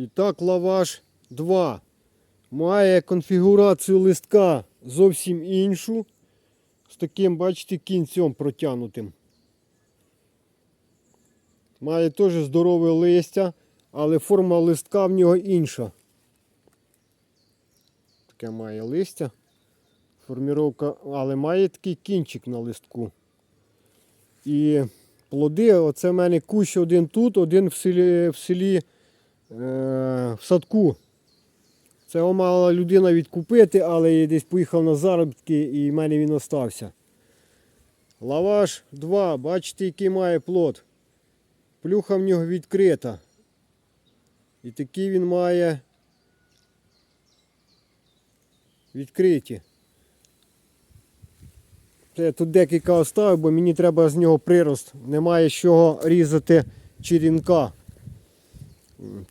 І так лаваш 2 має конфігурацію листка зовсім іншу. З таким, бачите, кінцем протягнутим. Має теж здорове листя, але форма листка в нього інша. Таке має листя. Форміровка, але має такий кінчик на листку. І плоди, оце в мене кущ один тут, один в селі, в селі в садку. Це мала людина відкупити, але я десь поїхав на заробітки і в мене він остався. Лаваш 2, бачите, який має плод. Плюха в нього відкрита. І такі він має відкриті. Це я тут декілька оставив, бо мені треба з нього прирост. Немає з чого різати черенка.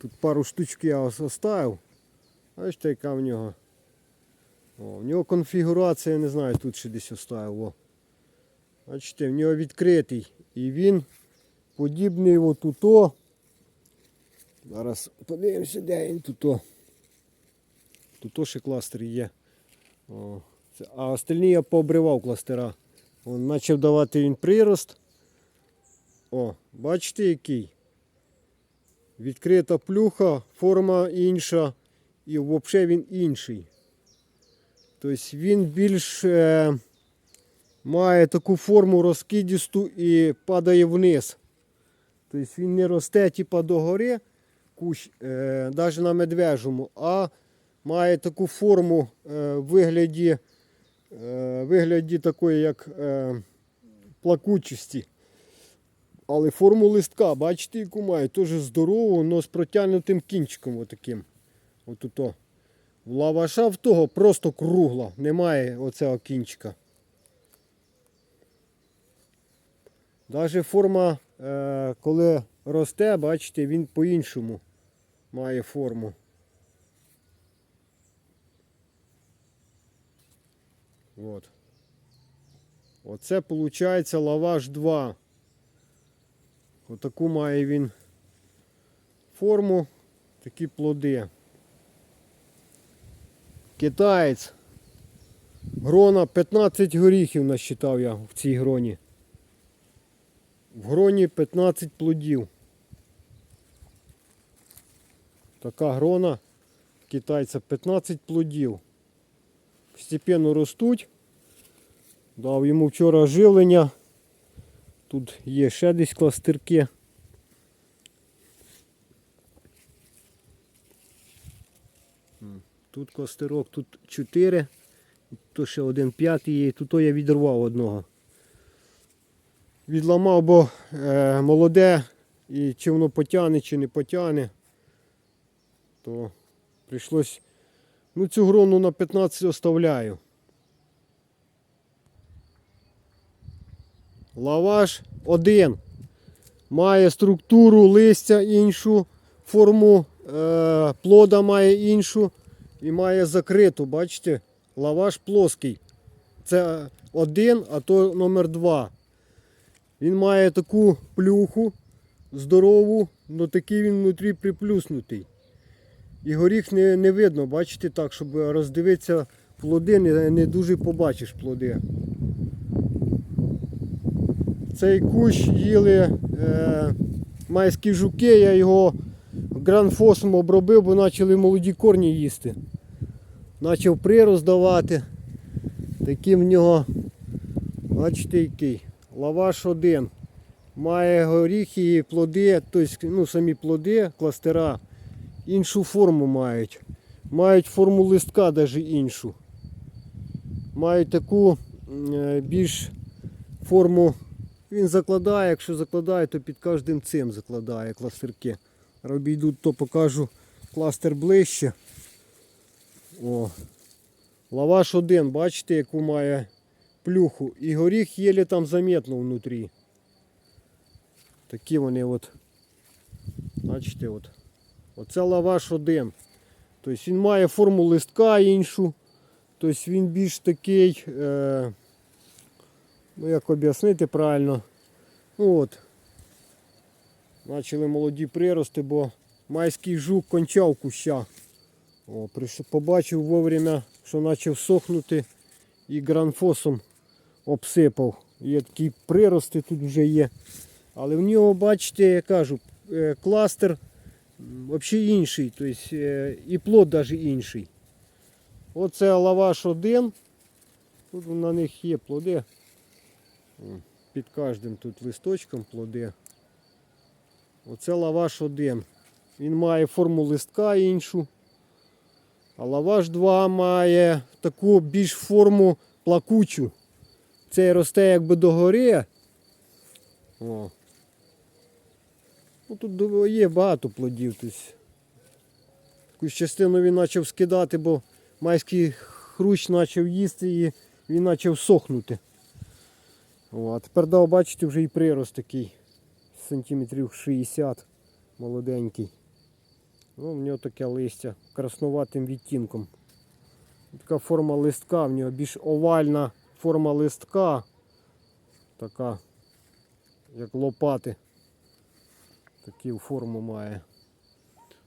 Тут пару штучок я ос- оставив. Бачите, яка в нього. О, в нього конфігурація, я не знаю, тут ще десь оставив. О. Бачите, в нього відкритий. І він подібний отуто. Зараз подивимося, де він туто. Туто ще кластер є. О, а остальні я пообривав кластера. Он почав давати він прирост. О, бачите який? Відкрита плюха, форма інша і взагалі він інший. Тобто він більш е, має таку форму розкидісту і падає вниз. Тобто він не росте типа догори, кущ, е, навіть на медвежому, а має таку форму е, вигляді, е, вигляді такої, як е, плакучості. Але форму листка, бачите, яку має, теж здорову, але з протягнутим кінчиком отаким. Отуто. В лаваша в того просто кругла, немає оцього кінчика. Навіть форма, е, коли росте, бачите, він по-іншому має форму. От. Оце виходить лаваш 2. Отаку має він форму, такі плоди. Китаєць. Грона 15 горіхів насчитав я в цій гроні. В гроні 15 плодів. Така грона китайця 15 плодів. Постепенно ростуть. Дав йому вчора живлення. Тут є ще десь кластерки. М, Тут кластерок, тут 4, то ще один п'ятий є, тут я відірвав одного. Відламав, бо е, молоде і чи воно потягне, чи не потягне, то прийшлось. Ну цю грону на 15 оставляю. Лаваш один. Має структуру листя іншу, форму е, плода має іншу і має закриту, бачите? Лаваш плоский. Це один, а то номер два. Він має таку плюху здорову, але такий він внутрі приплюснутий. І горіх не, не видно, бачите, так, щоб роздивитися плоди, не, не дуже побачиш плоди. Цей кущ їли е, майські жуки, я його гранфосом обробив, бо почали молоді корні їсти. Почав прирост давати. Такий в нього, бачите, який. Лаваш один. Має горіхи і плоди, тобто ну, самі плоди, кластера, іншу форму мають. Мають форму листка навіть іншу. Мають таку е, більш форму він закладає, якщо закладає, то під кожним цим закладає кластерки. Обійду, то покажу кластер ближче. О. Лаваш один, бачите, яку має плюху. І горіх єлі там заметно внутрі. Такі вони от. Бачите, от. Оце лаваш один. Тобто він має форму листка іншу. Тобто він більш такий. Е Ну, як об'яснити правильно. Ну от. Почали молоді прирости, бо майський жук кончав куща. О, побачив вовремя, що почав сохнути і гранфосом обсипав. Є такі прирости тут вже є. Але в нього, бачите, я кажу, е, кластер взагалі інший, тобто і плод навіть інший. Оце лаваш один. Тут на них є плоди. Під кожним тут листочком плоди. Оце лаваш один. Він має форму листка іншу. А лаваш 2 має таку більш форму плакучу. Цей росте якби догори. О. Ну, тут є багато плодів. Тобто. Якусь частину він почав скидати, бо майський хрущ почав їсти і він почав сохнути. О, а тепер дав, бачите, вже і прирост такий. Сантиметрів 60 молоденький. Ну, в нього таке листя краснуватим відтінком. Така форма листка, в нього більш овальна форма листка. Така, як лопати. Таку форму має.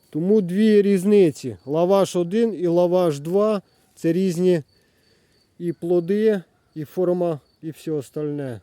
Тому дві різниці. Лаваш 1 і лаваш 2 це різні і плоди, і форма, і все остальне.